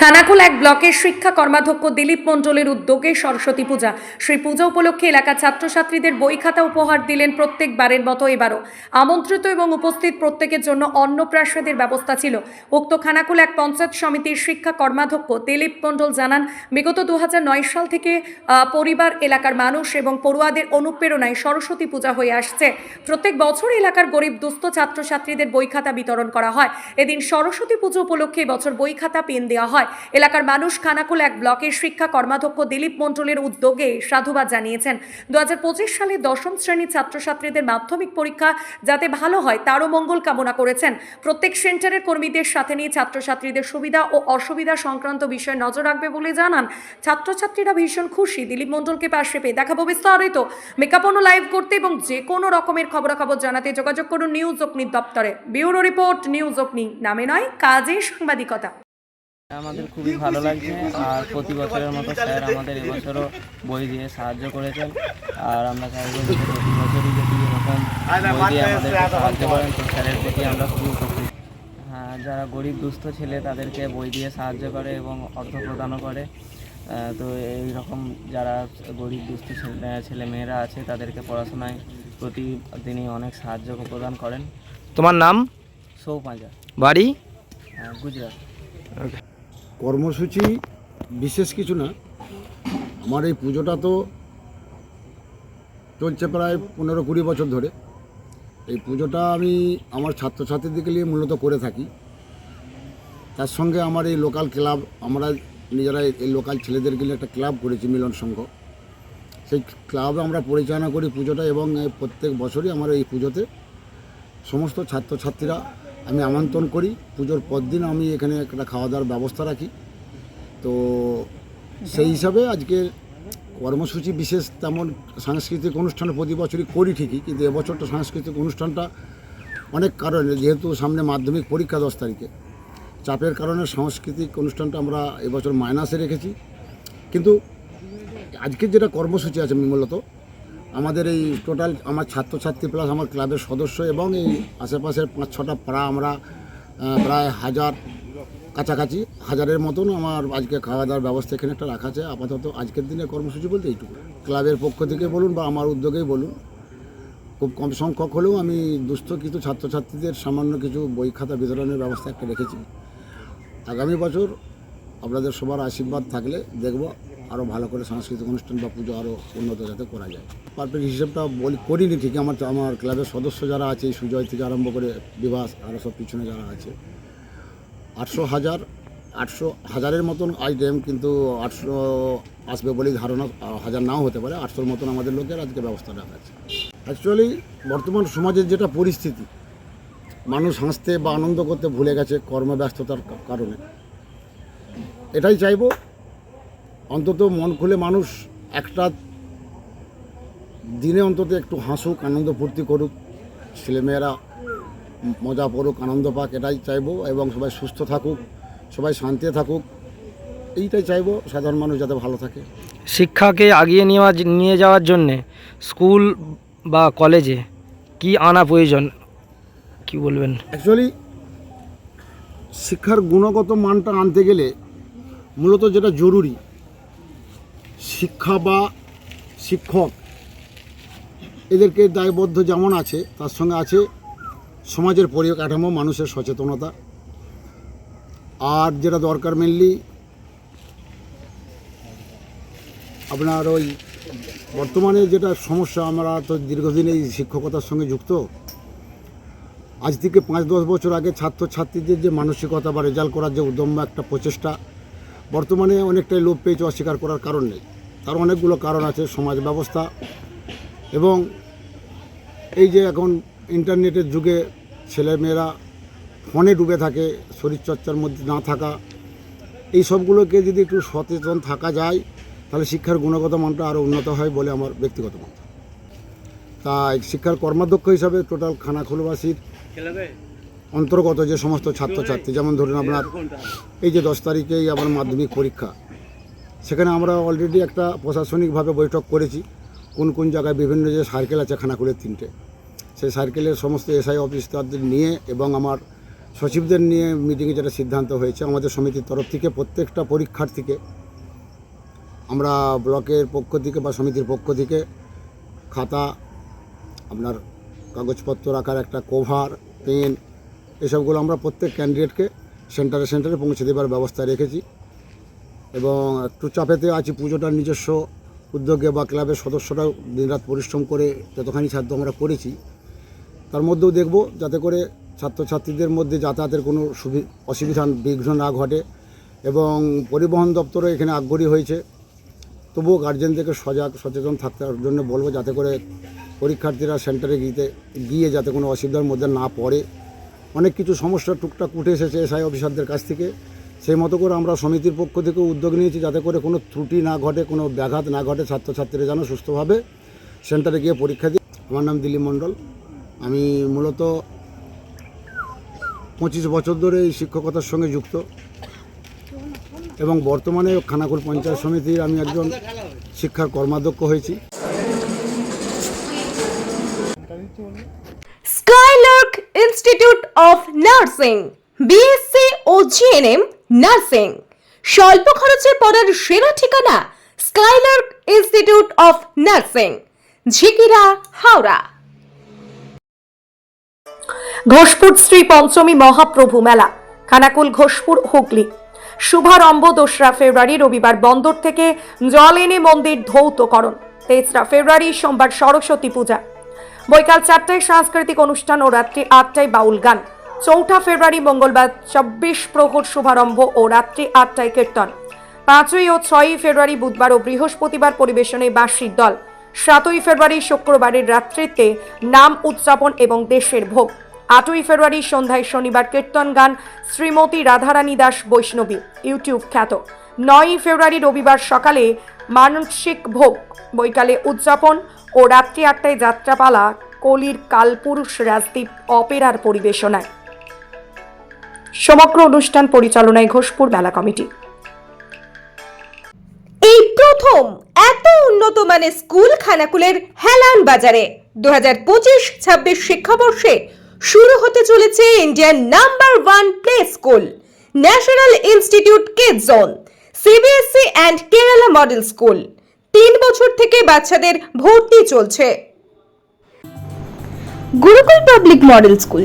খানাকুল এক ব্লকের শিক্ষা কর্মাধ্যক্ষ দিলীপ মণ্ডলের উদ্যোগে সরস্বতী পূজা। সেই পূজা উপলক্ষে এলাকার ছাত্রছাত্রীদের বই খাতা উপহার দিলেন প্রত্যেকবারের মতো এবারও। আমন্ত্রিত এবং উপস্থিত প্রত্যেকের জন্য অন্নপ্রাসাদের ব্যবস্থা ছিল। উক্ত খানাকুল এক পঞ্চায়েত সমিতির শিক্ষা কর্মাধ্যক্ষ দিলীপ মণ্ডল জানান, বিগত দু হাজার নয় সাল থেকে পরিবার, এলাকার মানুষ এবং পড়ুয়াদের অনুপ্রেরণায় সরস্বতী পূজা হয়ে আসছে। প্রত্যেক বছর এলাকার গরিব, দুস্থ ছাত্রছাত্রীদের বই খাতা বিতরণ করা হয়। এদিন সরস্বতী পুজো উপলক্ষে বছর বই খাতা পেন দেওয়া হয়। এলাকার মানুষ খানাকুল এক ব্লকের শিক্ষা কর্মাধ্যক্ষ দিলীপ মণ্ডলের উদ্যোগে সাধুবাদ জানিয়েছেন। দু হাজার পঁচিশ সালে দশম শ্রেণির ছাত্রছাত্রীদের মাধ্যমিক পরীক্ষা যাতে ভালো হয়, তারও মঙ্গল কামনা করেছেন। প্রত্যেক সেন্টারের কর্মীদের সাথে নিয়ে ছাত্রছাত্রীদের সুবিধা ও অসুবিধা সংক্রান্ত বিষয়ে নজর রাখবে বলে জানান। ছাত্রছাত্রীরা ভীষণ খুশি। দিলীপ মণ্ডলকে পাশে পেয়ে দেখাবো বিস্তারিত। মেকাপনো লাইভ করতে এবং যে কোনো রকমের খবরাখবর জানাতে যোগাযোগ করুন নিউজ অগ্নি দপ্তরে। ব্যুরো রিপোর্ট নিউজ অগ্নি। নামে নয়, কাজে সাংবাদিকতা। আমাদের খুবই ভালো লাগছে। আর প্রতি বছরের মতো স্যার আমাদের এবছরও বই দিয়ে সাহায্য করেছেন। আর আমরা চাইব যে প্রতি বছরই যদি এরকম বই দিয়ে আমাদেরকে সাহায্য করেন তো স্যারের প্রতি আমরা খুবই উপকৃত। হ্যাঁ যারা গরিব দুস্থ ছেলে তাদেরকে বই দিয়ে সাহায্য করে এবং অর্থ প্রদানও করে। তো এই রকম যারা গরিব দুস্থ ছেলে মেয়েরা আছে তাদেরকে পড়াশোনায় প্রতি তিনি অনেক সাহায্য প্রদান করেন। তোমার নাম? সৌপাঁজা। বাড়ি? আহ, গুজরাট। কর্মসূচি বিশেষ কিছু না। আমার এই পুজোটা তো চলছে প্রায় পনেরো কুড়ি বছর ধরে। এই পুজোটা আমি আমার ছাত্রছাত্রীদেরকে নিয়ে মূলত করে থাকি। তার সঙ্গে আমার এই লোকাল ক্লাব আমরা নিজেরা এই লোকাল ছেলেদেরকে নিয়ে একটা ক্লাব করেছি, মিলন সংঘ। সেই ক্লাবে আমরা পরিচালনা করি পুজোটা এবং প্রত্যেক বছরই আমার এই পুজোতে সমস্ত ছাত্রছাত্রীরা আমি আমন্ত্রণ করি, পুজোর পর দিন আমি এখানে একটা খাওয়া দাওয়ার ব্যবস্থা রাখি। তো সেই হিসাবে আজকে কর্মসূচি বিশেষ তেমন সাংস্কৃতিক অনুষ্ঠান প্রতি বছরই করি ঠিকই, কিন্তু এবছরটা সাংস্কৃতিক অনুষ্ঠানটা অনেক কারণে, যেহেতু সামনে মাধ্যমিক পরীক্ষা দশ তারিখে। চাপের কারণে সাংস্কৃতিক অনুষ্ঠানটা আমরা এবছর মাইনাসে রেখেছি। কিন্তু আজকের যেটা কর্মসূচি আছে মূলত আমাদের এই টোটাল আমার ছাত্রছাত্রী প্লাস আমার ক্লাবের সদস্য এবং এই আশেপাশের পাঁচ ছটা পাড়া আমরা প্রায় হাজার কাছাকাছি, হাজারের মতন আমার আজকে খাওয়া দাওয়ার ব্যবস্থা এখানে একটা রাখা আছে। আপাতত আজকের দিনে কর্মসূচি বলতে এইটুকু। ক্লাবের পক্ষ থেকে বলুন বা আমার উদ্যোগেই বলুন, খুব কম সংখ্যক হলেও আমি দুস্থ কিছু ছাত্রছাত্রীদের সামান্য কিছু বই খাতা বিতরণের ব্যবস্থা একটা রেখেছি। আগামী বছর আপনাদের সবার আশীর্বাদ থাকলে দেখব আরও ভালো করে সাংস্কৃতিক অনুষ্ঠান বা পুজো আরও উন্নত যাতে করা যায়। পারফেক্ট হিসেবটা বলি করিনি ঠিকই, আমার আমার ক্লাবের সদস্য যারা আছে সুজয় থেকে আরম্ভ করে বিভাস আরও সব পিছনে যারা আছে। আটশো হাজার, আটশো হাজারের মতন আইটেম কিন্তু আটশো আসবে বলেই ধারণা হাজার নাও হতে পারে। আটশোর মতন আমাদের লোকের আজকে ব্যবস্থা রাখা আছে। অ্যাকচুয়ালি বর্তমান সমাজের যেটা পরিস্থিতি, মানুষ হাসতে বা আনন্দ করতে ভুলে গেছে কর্মব্যস্ততার কারণে। এটাই চাইব অন্তত মন খুলে মানুষ একটা দিনে অন্তত একটু হাসুক আনন্দ ফুর্তি করুক। ছেলেমেয়েরা মজা পড়ুক আনন্দ পাক এটাই চাইব এবং সবাই সুস্থ থাকুক সবাই শান্তিতে থাকুক। এইটাই চাইব সাধারণ মানুষ যাতে ভালো থাকে। শিক্ষাকে আগিয়ে নেওয়া নিয়ে যাওয়ার জন্যে স্কুল বা কলেজে কি আনা প্রয়োজন? কি বলবেন? অ্যাকচুয়ালি শিক্ষার গুণগত মানটা আনতে গেলে মূলত যেটা জরুরি শিক্ষা বা শিক্ষক, এদেরকে দায়বদ্ধ যেমন আছে, তার সঙ্গে আছে সমাজের পরিকাঠামো, মানুষের সচেতনতা। আর যেটা দরকার মেনলি আপনার ওই বর্তমানে যেটা সমস্যা, আমরা তো দীর্ঘদিন এই শিক্ষকতার সঙ্গে যুক্ত। আজ থেকে পাঁচ দশ বছর আগে ছাত্রছাত্রীদের যে মানসিকতা বা রেজাল্ট করার যে উদ্যম, একটা প্রচেষ্টা, বর্তমানে অনেকটাই লোপ পেয়েছে, অস্বীকার করার কারণ নেই। তার অনেকগুলো কারণ আছে, সমাজ ব্যবস্থা এবং এই যে এখন ইন্টারনেটের যুগে ছেলেমেয়েরা ফোনে ডুবে থাকে, শরীরচর্চার মধ্যে না থাকা, এই সবগুলোকে যদি একটু সচেতন থাকা যায়, তাহলে শিক্ষার গুণগত মানটা আরও উন্নত হয় বলে আমার ব্যক্তিগত মত। তাই শিক্ষার কর্মাধ্যক্ষ হিসাবে টোটাল খানাখোলবাসীর অন্তর্গত যে সমস্ত ছাত্রছাত্রী, যেমন ধরুন আপনার এই যে দশ তারিখেই আমার মাধ্যমিক পরীক্ষা সেখানে আমরা অলরেডি একটা প্রশাসনিকভাবে বৈঠক করেছি, কোন কোন জায়গায় বিভিন্ন যে সার্কেল আছে খানাকুলের তিনটে। সেই সার্কেলের সমস্ত এসআই অফিসারদের নিয়ে এবং আমার সচিবদের নিয়ে মিটিংয়ে যেটা সিদ্ধান্ত হয়েছে, আমাদের সমিতির তরফ থেকে প্রত্যেকটা পরীক্ষার্থীকে আমরা ব্লকের পক্ষ থেকে বা সমিতির পক্ষ থেকে খাতা, আপনার কাগজপত্র রাখার একটা কভার পেন এসবগুলো আমরা প্রত্যেক ক্যান্ডিডেটকে সেন্টারে সেন্টারে পৌঁছে দেবার ব্যবস্থা রেখেছি। এবং একটু চাপেতে আছি, পুজোটার নিজস্ব উদ্যোগে বা ক্লাবের সদস্যরাও দিনরাত পরিশ্রম করে যতখানি সাধ্য আমরা করেছি, তার মধ্যেও দেখব যাতে করে ছাত্রছাত্রীদের মধ্যে যাতায়াতের কোনো সুবি, অসুবিধা বিঘ্ন না ঘটে এবং পরিবহন দপ্তরও এখানে আগ্রহী হয়েছে। তবুও গার্জেনদেরকে সজাগ, সচেতন থাকার জন্য বলব যাতে করে পরীক্ষার্থীরা সেন্টারে গিয়ে গিয়ে যাতে কোনো অসুবিধার মধ্যে না পড়ে। অনেক কিছু সমস্যা টুকটাক উঠে এসেছে এসআই অফিসারদের কাছ থেকে। সেই মতো করে আমরা সমিতির পক্ষ থেকে উদ্যোগ নিয়েছি যাতে করে কোনো ত্রুটি না ঘটে, কোনো ব্যাঘাত না ঘটে, ছাত্রছাত্রীরা যেন সুস্থভাবে সেন্টারে গিয়ে পরীক্ষা দিই আমার নাম দিলীপ মণ্ডল। আমি মূলত পঁচিশ বছর ধরে এই শিক্ষকতার সঙ্গে যুক্ত এবং বর্তমানে খানাকুল পঞ্চায়েত সমিতির আমি একজন শিক্ষার কর্মাধ্যক্ষ হয়েছি। Skylark Institute of Nursing BSc O GNM nursing. স্বল্প খরচে পড়ার সেরা ঠিকানা Skylark Institute of Nursing, Jhikira, Howrah. Ghoshpur Shri Panchami Mahaprabhu মেলা, খানাকুল, ঘোষপুর, হুগলি। শুভারম্ভ দোসরা ফেব্রুয়ারি, রবিবার বন্দর থেকে জল এনে মন্দির ধৌতকরণ, তেসরা ফেব্রুয়ারি, সোমবার সরস্বতী পূজা। বৈকাল চারটায় সাংস্কৃতিক অনুষ্ঠান ও রাত্রি আটটায় বাউল গান। চৌঠা ফেব্রুয়ারি মঙ্গলবার চব্বিশ প্রহর শুভারম্ভ ও রাত্রি আটটায় কীর্তন। পাঁচই ও ছয়ই ফেব্রুয়ারি বুধবার ও বৃহস্পতিবার পরিবেশনে বাঁশির দল। সাতই ফেব্রুয়ারি শুক্রবারের রাত্রিতে নাম উদযাপন এবং দেশের ভোগ। আটই ফেব্রুয়ারি সন্ধ্যায় শনিবার কীর্তন গান শ্রীমতী রাধারানী দাস বৈষ্ণবী, ইউটিউব খ্যাত। নয়ই ফেব্রুয়ারি রবিবার সকালে মানসিক ভোগ, বৈকালে উদযাপন ও রাত্রি আটটায় যাত্রাপালা, কলির কালপুরুষ রাজদীপ অপেরার পরিবেশনায়। সমগ্র অনুষ্ঠান পরিচালনায় ঘোষপুর মেলা কমিটি। এই প্রথম এত উন্নত মানের স্কুল খানাকুলের হেলান বাজারে দু হাজার পঁচিশ ছাব্বিশ শিক্ষাবর্ষে শুরু হতে চলেছে Indian number one play school national institute kid zone CBSC and Kerala model school. তিন বছর থেকে বাচ্চাদের ভর্তি চলছে। Gurukul public model school